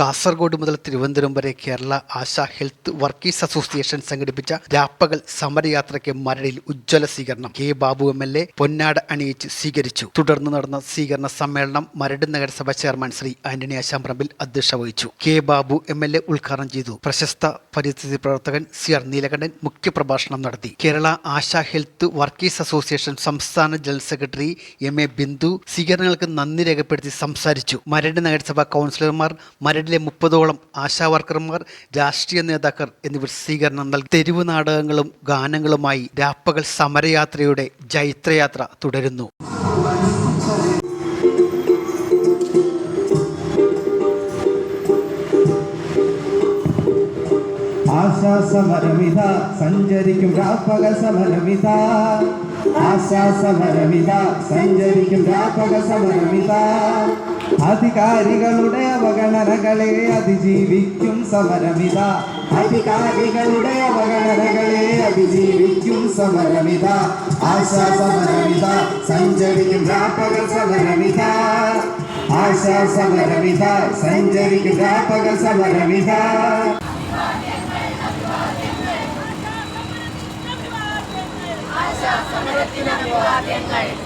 കാസർഗോഡ് മുതൽ തിരുവനന്തപുരം വരെ Kerala Asha health workers association സംഘടിപ്പിച്ച രാപ്പകൽ സമരയാത്രയ്ക്ക് മരടിൽ ഉജ്ജ്വല സ്വീകരണം. K Babu M L A പൊന്നാട് അണിയിച്ച് സ്വീകരിച്ചു. തുടർന്ന് നടന്ന സ്വീകരണ സമ്മേളനം മരട് നഗരസഭ ചെയർമാൻ ശ്രീ ആന്റണി ആശാംപ്രമ്പിൽ അധ്യക്ഷ വഹിച്ചു. K Babu M L A ഉദ്ഘാടനം ചെയ്തു. പ്രശസ്ത പരിസ്ഥിതി പ്രവർത്തകൻ സി ആർ നീലകണ്ഠൻ മുഖ്യപ്രഭാഷണം നടത്തി. Kerala Asha health workers association സംസ്ഥാന general secretary M A Bindu സ്വീകരണങ്ങൾക്ക് നന്ദി രേഖപ്പെടുത്തി സംസാരിച്ചു. മരട് നഗരസഭ കൗൺസിലർമാർ മരടിലെ മുപ്പതോളം ആശാവർക്കർമാർ രാഷ്ട്രീയ നേതാക്കൾ എന്നിവർ സ്വീകരണം നൽകി. തെരുവ് നാടകങ്ങളും ഗാനങ്ങളുമായി രാപ്പകൽ സമരയാത്രയുടെ ജൈത്രയാത്ര തുടരുന്നു. ആശാ സമരമിത സഞ്ചരിക്കും രാപ്പക സമരമിത. ആശാസമരമിത സഞ്ചരിക്കും രാപ്പക സമരമിത. അധികാരികളുടെ അവഗണനകളെ അതിജീവിക്കും സമരമിത. അധികാരികളുടെ അവഗണനകളെ അതിജീവിക്കും സമരമിത. ആശാസമരമിത സഞ്ചരിക്കും രാപ്പക സമരമിത. ആശാസമരമിത സഞ്ചരിക്കും രാപ്പക സമരമിത. സമരയാത്രയ്ക്ക്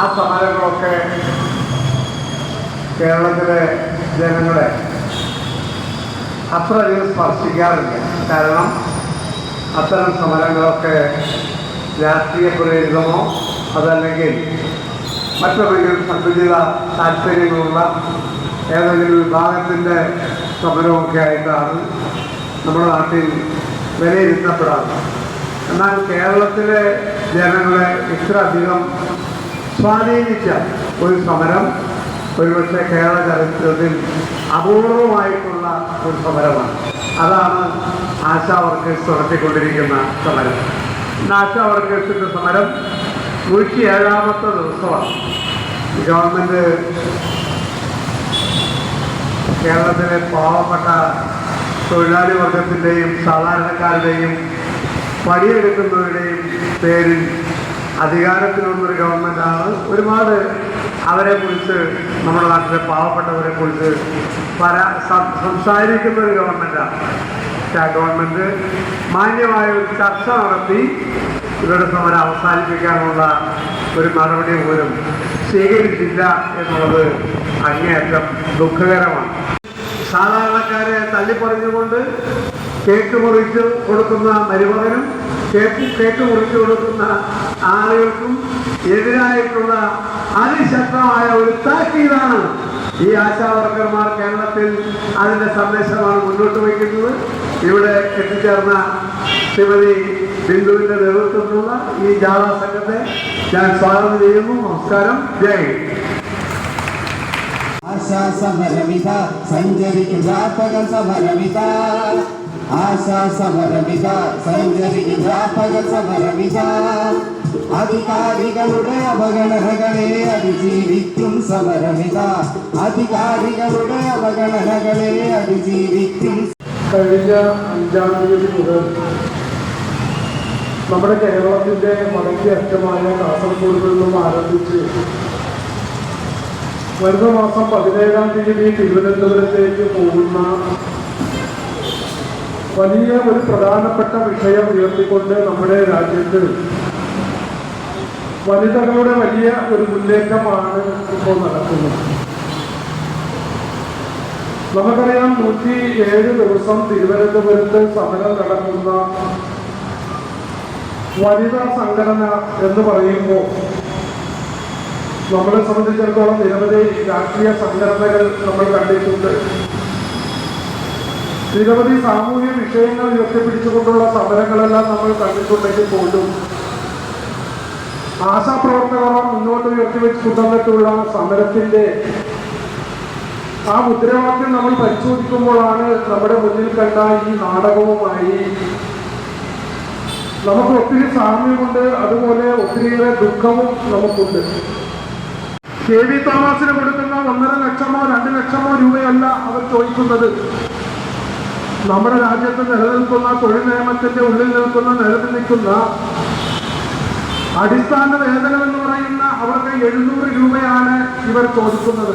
ആ സമരങ്ങളൊക്കെ കേരളത്തിലെ ജനങ്ങളെ അത്രയധികം സ്പർശിക്കാറില്ല. കാരണം അത്തരം സമരങ്ങളൊക്കെ രാഷ്ട്രീയ പ്രേരിതമോ അതല്ലെങ്കിൽ മറ്റെന്തെങ്കിലും സന്തുലിത താല്പര്യങ്ങളുള്ള ഏതെങ്കിലും വിഭാഗത്തിന്റെ സമരമൊക്കെ ആയിട്ടാണ് നമ്മുടെ നാട്ടിൽ വിലയിരുത്തപ്പെടാറ്. എന്നാൽ കേരളത്തിലെ ജനങ്ങളെ ഇത്ര അധികം സ്വാധീനിച്ച ഒരു സമരം ഒരുപക്ഷെ കേരള ചരിത്രത്തിൽ അപൂർവമായിട്ടുള്ള ഒരു സമരമാണ്. അതാണ് ആശാ വർക്കേഴ്സ് നടത്തിക്കൊണ്ടിരിക്കുന്ന സമരം. ആശാ വർക്കേഴ്സിന്റെ സമരം നൂറ്റി ഏഴാമത്തെ ദിവസമാണ് ഗവൺമെന്റ് കേരളത്തിലെ പാവപ്പെട്ട തൊഴിലാളി വർഗത്തിന്റെയും സാധാരണക്കാരുടെയും പണിയെടുക്കുന്നവരുടെയും പേരിൽ അധികാരത്തിലുള്ളൊരു ഗവൺമെന്റാണ് ഒരുപാട് അവരെ കുറിച്ച് നമ്മുടെ നാട്ടിലെ പാവപ്പെട്ടവരെ കുറിച്ച് പര സംസാരിക്കുന്ന ഒരു ഗവൺമെന്റാണ് പക്ഷേ ഗവൺമെന്റ് മാന്യമായ ഒരു ചർച്ച നടത്തി ഇവരുടെ സമരം അവസാനിപ്പിക്കാനുള്ള ഒരു നടപടി പോലും സ്വീകരിച്ചില്ല എന്നുള്ളത് അങ്ങേയറ്റം ദുഃഖകരമാണ്. സാധാരണക്കാരെ തള്ളിപ്പറഞ്ഞുകൊണ്ട് കേക്ക് മുറിച്ച് കൊടുക്കുന്ന മരുമകനും കേക്ക് കേക്ക് മുറിച്ച് കൊടുക്കുന്ന ആളുകൾക്കും എതിരായിട്ടുള്ള അതിശക്തമായ ഒരു താക്കീതാണ് ഈ ആശാ വർക്കർമാർ കേരളത്തിൽ അതിന്റെ സന്ദേശമാണ് മുന്നോട്ട് വയ്ക്കുന്നത്. ഇവിടെ എത്തിച്ചേർന്ന ശ്രീമതി ബിന്ദുവിന്റെ നേതൃത്വത്തിലുള്ള ഈ ജാഥാ സംഘത്തെ ഞാൻ സ്വാഗതം ചെയ്യുന്നു. നമസ്കാരം. ജയ്. ആശാ സമരമിത സഞ്ചരിക്കുക ആശാ സമരമിത സഞ്ചരിക്കും രാപ്പകൽ സമരമിത അധികാരികളുടെ അവഗണനകളെ അതിജീവിക്കും സമരമിത. അധികാരികളുടെ അവഗണനകളെ അതിജീവിക്കും കഴിഞ്ഞ അഞ്ചാം തീയതി മുതൽ നമ്മുടെ കേരളത്തിന്റെ വടക്കേ അറ്റമായ കാസർഗോഡ് നിന്നും ആരംഭിച്ച് വരുന്ന മാസം പതിനേഴാം തീയതി തിരുവനന്തപുരത്തേക്ക് പോകുന്ന വലിയ ഒരു പ്രധാനപ്പെട്ട വിഷയം ഉയർത്തിക്കൊണ്ട് നമ്മുടെ രാജ്യത്ത് വനിതകളുടെ വലിയ ഒരു മുന്നേറ്റമാണ് ഇപ്പോൾ നടക്കുന്നത്. നമുക്കറിയാം നൂറ്റി ഏഴ് ദിവസം തിരുവനന്തപുരത്ത് സമരം നടക്കുന്ന വനിതാ സംഘടന എന്ന് പറയുമ്പോൾ നമ്മളെ സംബന്ധിച്ചിടത്തോളം നിരവധി രാഷ്ട്രീയ സംഘടനകൾ നമ്മൾ കണ്ടിട്ടുണ്ട്. നിരവധി സാമൂഹ്യ വിഷയങ്ങൾ ഉയർത്തിപ്പിടിച്ചുകൊണ്ടുള്ള സമരങ്ങളെല്ലാം നമ്മൾ കണ്ടിട്ടുണ്ടെങ്കിൽ പോലും ആശാപ്രവർത്തകർ മുന്നോട്ട് ഉയർത്തിവെച്ച് തന്നിട്ടുള്ള സമരത്തിന്റെ ആ മുദ്രാവാക്യം നമ്മൾ പരിശോധിക്കുമ്പോഴാണ് നമ്മുടെ മുന്നിൽ കണ്ട ഈ നാടകവുമായി നമുക്ക് ഒത്തിരി സാമ്യമുണ്ട് അതുപോലെ ഒത്തിരിയേറെ ദുഃഖവും നമുക്കുണ്ട്. കെ വി തോമസിന് കൊടുക്കുന്ന ഒന്നര ലക്ഷമോ രണ്ട് ലക്ഷമോ രൂപയല്ല അവർ ചോദിക്കുന്നത്. നമ്മുടെ രാജ്യത്ത് നിലനിൽക്കുന്ന തൊഴിൽ നിയമത്തിന്റെ ഉള്ളിൽ നിൽക്കുന്ന നിലവിൽ നിൽക്കുന്ന അടിസ്ഥാന വേതനം എന്ന് പറയുന്ന അവർക്ക് എഴുന്നൂറ് രൂപയാണ് ഇവർ ചോദിക്കുന്നത്.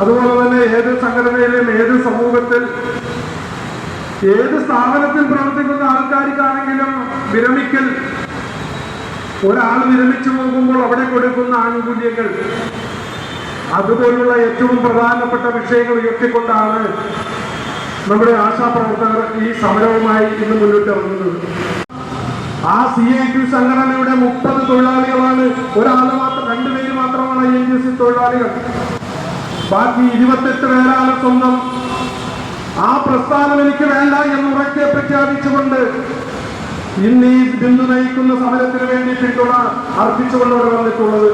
അതുപോലെ തന്നെ ഏത് സംഘടനയിലും ഏത് സമൂഹത്തിൽ ഏത് സ്ഥാപനത്തിൽ പ്രവർത്തിക്കുന്ന ആൾക്കാർക്കാണെങ്കിലും വിരമിക്കൽ. ഒരാൾ വിരമിച്ചു പോകുമ്പോൾ അവിടെ കൊടുക്കുന്ന ആനുകൂല്യങ്ങൾ. അതുപോലുള്ള ഏറ്റവും പ്രധാനപ്പെട്ട വിഷയങ്ങൾ ഉയർത്തിക്കൊണ്ടാണ് നമ്മുടെ ആശാപ്രവർത്തകർ ഈ സമരവുമായി ഇന്ന് മുന്നോട്ട് ഇറങ്ങുന്നത്. ആ സി ഐ ടി സംഘടനയുടെ മുപ്പത് തൊഴിലാളികളാണ് ഒരാൾ മാത്രം രണ്ടുപേര് മാത്രമാണ് ഐ എൻ സി തൊഴിലാളികൾ. ബാക്കി ഇരുപത്തെട്ട് പേരാണ് സ്വന്തം. ആ പ്രസ്ഥാനം എനിക്ക് വേണ്ട എന്ന് ഉറക്കെ പ്രഖ്യാപിച്ചുകൊണ്ട് ഇന്ന് ഈ ബിന്ദു നയിക്കുന്ന സമരത്തിന് വേണ്ടി പിന്തുണ അർപ്പിച്ചുകൊണ്ട് ഇവിടെ വന്നിട്ടുള്ളത്.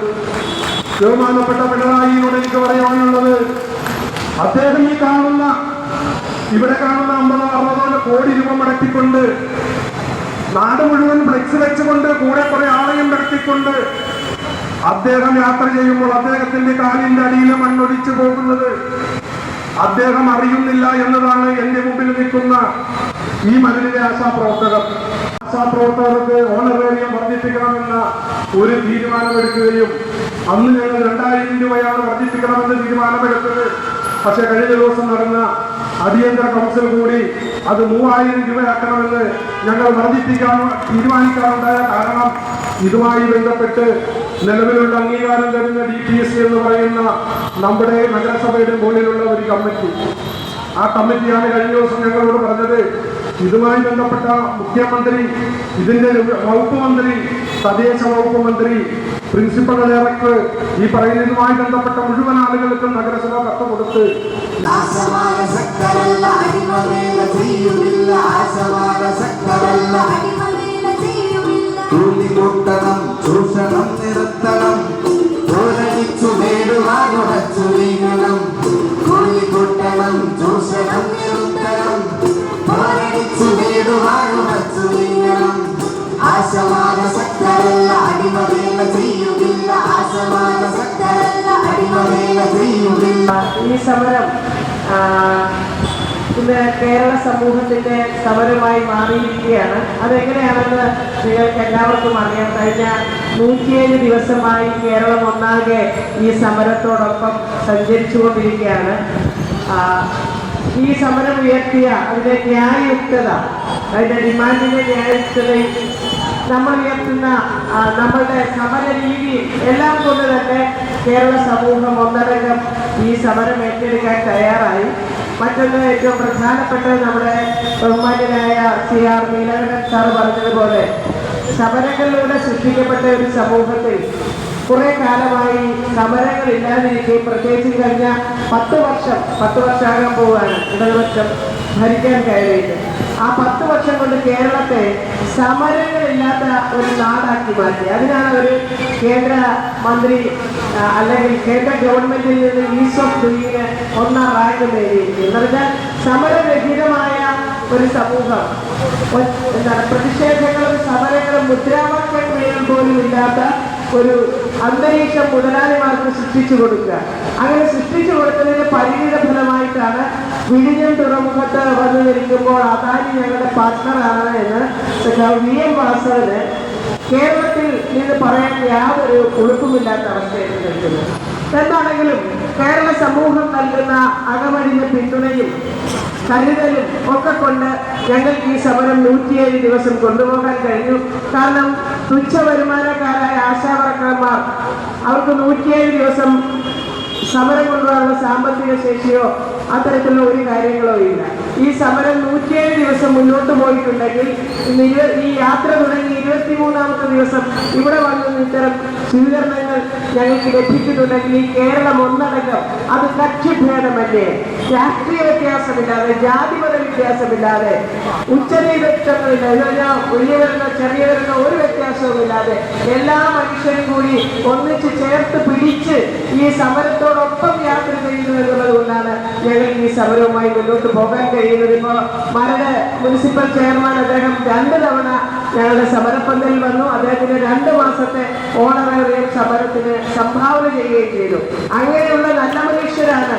ബഹുമാനപ്പെട്ട പിണറായിയോട് എനിക്ക് പറയാനുള്ളത് അദ്ദേഹം ഈ കാണുന്ന ഇവിടെ കാണുന്ന അമ്പതോ അറുപതോ കോടി രൂപ മുടക്കിക്കൊണ്ട് നാട് മുഴുവൻ ഫ്ലെക്സ് വെച്ചുകൊണ്ട് കൂടെ കുറെ ആളെയും നടത്തിക്കൊണ്ട് അദ്ദേഹം യാത്ര ചെയ്യുമ്പോൾ അദ്ദേഹത്തിന്റെ കാലിന്റെ അടിയിലെ മണ്ണൊലിച്ചു പോകുന്നത് അദ്ദേഹം അറിയുന്നില്ല എന്നതാണ് എന്റെ മുമ്പിൽ നിൽക്കുന്ന ഈ മതിലിലെ ആശാപ്രവർത്തകർ ആശാപ്രവർത്തകർക്ക് ഓണറേറിയം വർദ്ധിപ്പിക്കണമെന്ന ഒരു തീരുമാനമെടുക്കുകയും അന്ന് ഞങ്ങൾ രണ്ടായിരം രൂപയാണ് വർദ്ധിപ്പിക്കണമെന്ന് തീരുമാനമെടുത്തത്. പക്ഷെ കഴിഞ്ഞ ദിവസം നടന്ന അടിയന്തര കൗൺസിൽ കൂടി അത് മൂവായിരം രൂപയാക്കണമെന്ന് ഞങ്ങൾ വർദ്ധിപ്പിക്കാൻ തീരുമാനിക്കാനുണ്ടായ കാരണം ഇതുമായി ബന്ധപ്പെട്ട് നിലവിലുള്ള അംഗീകാരം തരുന്ന ഡി പി എസ് എന്ന് പറയുന്ന നമ്മുടെ നഗരസഭയുടെ മുകളിലുള്ള ഒരു കമ്മിറ്റി. ആ കമ്മിറ്റിയാണ് കഴിഞ്ഞ ദിവസം ഞങ്ങളോട് പറഞ്ഞത്. ഇതുമായി ബന്ധപ്പെട്ട മുഖ്യമന്ത്രി ഇതിന്റെ വകുപ്പ് മന്ത്രി തദ്ദേശ വകുപ്പ് മന്ത്രി പ്രിൻസിപ്പൽ ഡയറക്ടർ ഈ പറയുന്നതുമായി ബന്ധപ്പെട്ട മുഴുവൻ ആളുകൾക്കും നഗരസഭ കത്ത് കൊടുത്ത് ആശമാനസക്തരല്ല സമരം ഇന്ന് കേരള സമൂഹത്തിന്റെ സമരമായി മാറിയിരിക്കുകയാണ്. അതെങ്ങനെയാണെന്ന് നിങ്ങൾക്ക് എല്ലാവർക്കും അറിയാം. കഴിഞ്ഞ നൂറ്റിയേഴ് ദിവസമായി കേരളം ഒന്നാകെ ഈ സമരത്തോടൊപ്പം സഞ്ചരിച്ചുകൊണ്ടിരിക്കുകയാണ്. ഈ സമരം ഉയർത്തിയ അതിന്റെ ന്യായയുക്തത അതിന്റെ ഡിമാൻഡിന്റെ ന്യായയുക്തതയും നമ്മൾ ഉയർത്തുന്ന നമ്മളുടെ സമര രീതി എല്ലാം കൊണ്ട് തന്നെ കേരള സമൂഹം ഒന്നടങ്കം ഈ സമരം ഏറ്റെടുക്കാൻ തയ്യാറായി. മറ്റൊന്ന് ഏറ്റവും പ്രധാനപ്പെട്ടത് നമ്മുടെ ബഹുമാന്യനായ സി ആർ നീലകണ്ഠൻ സാർ പറഞ്ഞതുപോലെ സമരങ്ങളിലൂടെ സൃഷ്ടിക്കപ്പെട്ട ഒരു സമൂഹത്തിൽ കുറെ കാലമായി സമരങ്ങൾ ഇല്ലാതിരിക്കുകയും പ്രത്യേകിച്ച് കഴിഞ്ഞ പത്ത് വർഷം പത്ത് വർഷമാകാൻ പോവുകയാണ്. ഇടതുപക്ഷം ഭരിക്കാൻ കയറിയിട്ട് ആ പത്ത് വർഷം കൊണ്ട് കേരളത്തെ സമരങ്ങളില്ലാത്ത ഒരു നാടാക്കി മാറ്റി. അതിനാണ് ഒരു കേന്ദ്ര മന്ത്രി അല്ലെങ്കിൽ കേന്ദ്ര ഗവൺമെന്റിൽ നിന്ന് ഈസ് ഓഫ് ഡൂയിങ് ഒന്നാം റാങ്ക് നേടിയിരിക്കുന്നത്. സമരരഹിതമായ ഒരു സമൂഹം എന്താണ് പ്രതിഷേധങ്ങളും സമരങ്ങളും മുദ്രാവാക്യങ്ങളും പോലും ഇല്ലാത്ത ഒരു അന്തരീക്ഷം മുതലാളിമാർക്ക് സൃഷ്ടിച്ചു കൊടുക്കുക. അങ്ങനെ സൃഷ്ടിച്ചു കൊടുക്കുന്നതിന് പരിണിത ഫലമായിട്ടാണ് വിഴിഞ്ഞം തുറമുഖത്ത് വന്നു നിൽക്കുമ്പോൾ അദാനി ഞങ്ങളുടെ പാർട്ട്ണറാണ് എന്ന് വി എം വാസവന് കേരളത്തിൽ നിന്ന് പറയാൻ യാതൊരു കുഴപ്പമില്ലാത്ത അവസ്ഥയിൽ നിൽക്കുന്നത് എന്താണെങ്കിലും കേരള സമൂഹം നൽകുന്ന അകമഴിഞ്ഞ പിന്തുണയും കരുതലും ഒക്കെ കൊണ്ട് ഞങ്ങൾക്ക് ഈ സമരം നൂറ്റിയേഴ് ദിവസം കൊണ്ടുപോകാൻ കഴിഞ്ഞു. കാരണം തുച്ഛ വരുമാനക്കാരായ ആശാവർക്കർമാർ അവർക്ക് നൂറ്റിയേഴ് ദിവസം സമരം കൊണ്ടുള്ള സാമ്പത്തിക ശേഷിയോ അത്തരത്തിലുള്ള ഒരു കാര്യങ്ങളോ ഇല്ല. ഈ സമരം നൂറ്റിയേഴ് ദിവസം മുന്നോട്ട് പോയിട്ടുണ്ടെങ്കിൽ ഈ യാത്ര തുടങ്ങി ഇരുപത്തി മൂന്നാമത്തെ ദിവസം ഇവിടെ വന്ന ഇത്തരം സ്വീകരണങ്ങൾ ഞങ്ങൾക്ക് ലഭിക്കുന്നുണ്ടെങ്കിൽ ഈ കേരളം ഒന്നടങ്കം അത് കക്ഷിഭേദമല്ലേ രാഷ്ട്രീയ വ്യത്യാസമില്ലാതെ ജാതിമത വ്യത്യാസമില്ലാതെ ഉച്ചനീതത്വങ്ങളില്ല വലിയവരെന്നോ ചെറിയവരെന്നോ ഒരു വ്യത്യാസവുമില്ലാതെ എല്ലാ മനുഷ്യരും കൂടി ഒന്നിച്ച് ചേർത്ത് പിടിച്ച് ഈ സമരത്തോടൊപ്പം കൊണ്ടാണ് ഞങ്ങൾക്ക് ഈ സമരവുമായി മുന്നോട്ട് പോകാൻ കഴിയുന്നത്. ഇപ്പോൾ മരട് മുനിസിപ്പൽ ചെയർമാൻ അദ്ദേഹം രണ്ട് തവണ ഞങ്ങളുടെ സമരപ്പന്തലിൽ വന്നു. അദ്ദേഹത്തിന് രണ്ട് മാസത്തെ ഓണറേറിയം സമരത്തിന് സംഭാവന ചെയ്യുകയും ചെയ്തു. അങ്ങനെയുള്ള നല്ല മനുഷ്യരാണ്.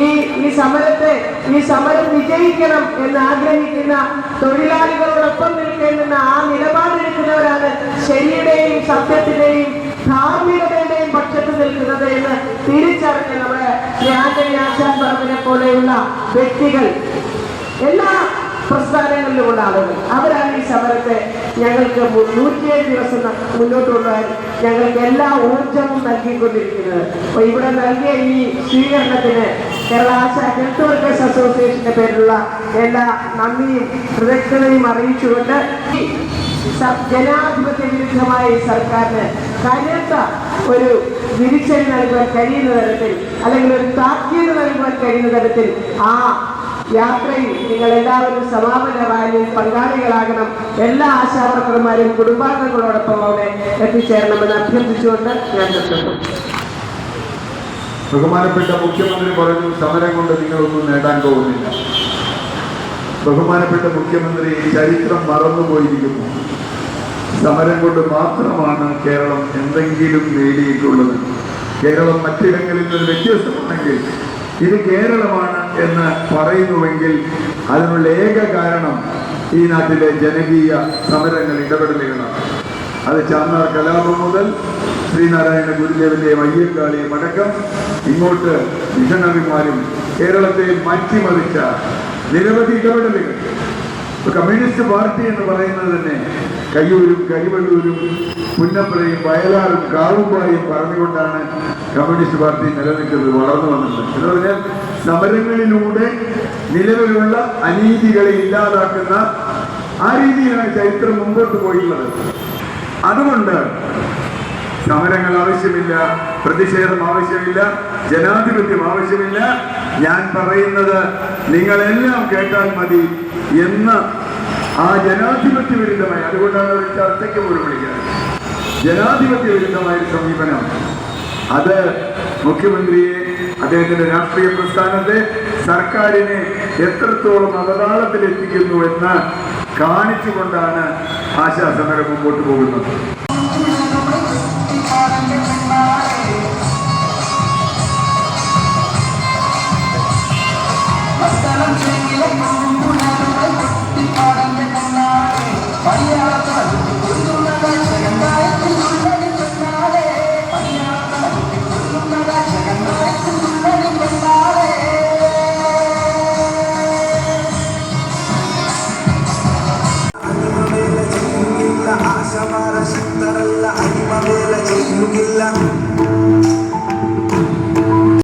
ഈ ഈ സമരത്തെ ഈ സമരം വിജയിക്കണം എന്ന് ആഗ്രഹിക്കുന്ന തൊഴിലാളികളോടൊപ്പം നിൽക്കേണ്ടുന്ന ആ നിലപാടെടുക്കുന്നവരാണ് ശരിയുടെയും സത്യത്തിന്റെയും ധാർമ്മികതയുടെയും പക്ഷത്ത് നിൽക്കുന്നത് എന്ന് തിരിച്ചറിഞ്ഞ് നമ്മുടെ ആന്റണി ആശാൻ പറമ്പിനെ പോലെയുള്ള വ്യക്തികൾ എല്ലാ പ്രസ്ഥാനങ്ങളിലുമുള്ള ആളുകൾ. അവരാണ് ഈ സമരത്തെ ഞങ്ങൾക്ക് നൂറ്റിയേഴ് ദിവസം മുന്നോട്ട് കൊണ്ടുപോകാൻ ഞങ്ങൾക്ക് എല്ലാ ഊർജവും നൽകിക്കൊണ്ടിരിക്കുന്നത്. അപ്പൊ ഇവിടെ നൽകിയ ഈ സ്വീകരണത്തിന് കേരള ആശ ഹെൽത്ത് വർക്കേഴ്സ് അസോസിയേഷന്റെ പേരിലുള്ള എല്ലാ നന്ദിയും കൃതജ്ഞതയും അറിയിച്ചുകൊണ്ട് ജനാധിപത്യ വിരുദ്ധമായ ഈ സർക്കാരിന് കനത്ത ഒരു തിരിച്ചടി നൽകുവാൻ കഴിയുന്ന തരത്തിൽ അല്ലെങ്കിൽ ഒരു താക്കീത് നൽകുവാൻ കഴിയുന്ന തരത്തിൽ ആ യാത്രയിൽ നിങ്ങൾ എല്ലാവരും സമാപന റാലിയിൽ പങ്കാളികളാകണം. എല്ലാ ആശാവർക്കർമാരും കുടുംബാംഗങ്ങളോടൊപ്പം അവിടെ എത്തിച്ചേരണമെന്ന് അഭ്യർത്ഥിച്ചുകൊണ്ട് ഞാൻ നിർത്തുന്നു. ബഹുമാനപ്പെട്ട മുഖ്യമന്ത്രി പറഞ്ഞു സമരം കൊണ്ട് നിങ്ങളൊന്നും നേടാൻ പോകുന്നില്ല. ബഹുമാനപ്പെട്ട മുഖ്യമന്ത്രി ചരിത്രം മറന്നുപോയിരിക്കുന്നു. സമരം കൊണ്ട് മാത്രമാണ് കേരളം എന്തെങ്കിലും നേടിയിട്ടുള്ളത്. കേരളം മറ്റിടങ്ങളിൽ നിന്ന് വ്യത്യസ്തമാണെങ്കിൽ ഇത് കേരളമാണ് എന്ന് പറയുന്നുവെങ്കിൽ അതിനുള്ള ഏക കാരണം ഈ നാട്ടിലെ ജനകീയ സമരങ്ങൾ ഇടപെടലുകളാണ്. അത് ചാന്നാർ കലാപം മുതൽ ശ്രീനാരായണ ഗുരുദേവന്റെയും അയ്യങ്കാളിയും അടക്കം ഇങ്ങോട്ട് മിഷണറിമാരും കേരളത്തെ മാറ്റിമറിച്ച നിരവധി ഇടപെടലുകൾ. കമ്മ്യൂണിസ്റ്റ് പാർട്ടി എന്ന് പറയുന്നത് തന്നെ കയ്യൂരും കരിവള്ളൂരും പുന്നപ്പുറയും വയലാറും കാവുമ്പായും പറഞ്ഞുകൊണ്ടാണ് കമ്മ്യൂണിസ്റ്റ് പാർട്ടി നിലനിൽക്കുന്നത് വളർന്നു വന്നത്. എന്ന് പറഞ്ഞാൽ സമരങ്ങളിലൂടെ നിലവിലുള്ള അനീതികളെ ഇല്ലാതാക്കുന്ന ആ രീതിയിലാണ് ചരിത്രം മുമ്പോട്ട് പോയിട്ടുള്ളത്. അതുകൊണ്ട് സമരങ്ങൾ ആവശ്യമില്ല പ്രതിഷേധം ആവശ്യമില്ല ജനാധിപത്യം ആവശ്യമില്ല. ഞാൻ പറയുന്നത് നിങ്ങളെല്ലാം കേട്ടാൽ മതി എന്ന് ആ ജനാധിപത്യ വിരുദ്ധമായി അതുകൊണ്ടാണ് ഒരു ചർച്ചയ്ക്ക് പോലും വിളിക്കുന്നത്. ജനാധിപത്യ വിരുദ്ധമായ ഒരു സമീപനം. അത് മുഖ്യമന്ത്രിയെ അദ്ദേഹത്തിന്റെ രാഷ്ട്രീയ പ്രസ്ഥാനത്തെ സർക്കാരിനെ എത്രത്തോളം അവതാളത്തിൽ എത്തിക്കുന്നു എന്ന് കാണിച്ചുകൊണ്ടാണ് ആശാസമരം മുമ്പോട്ട് പോകുന്നത്.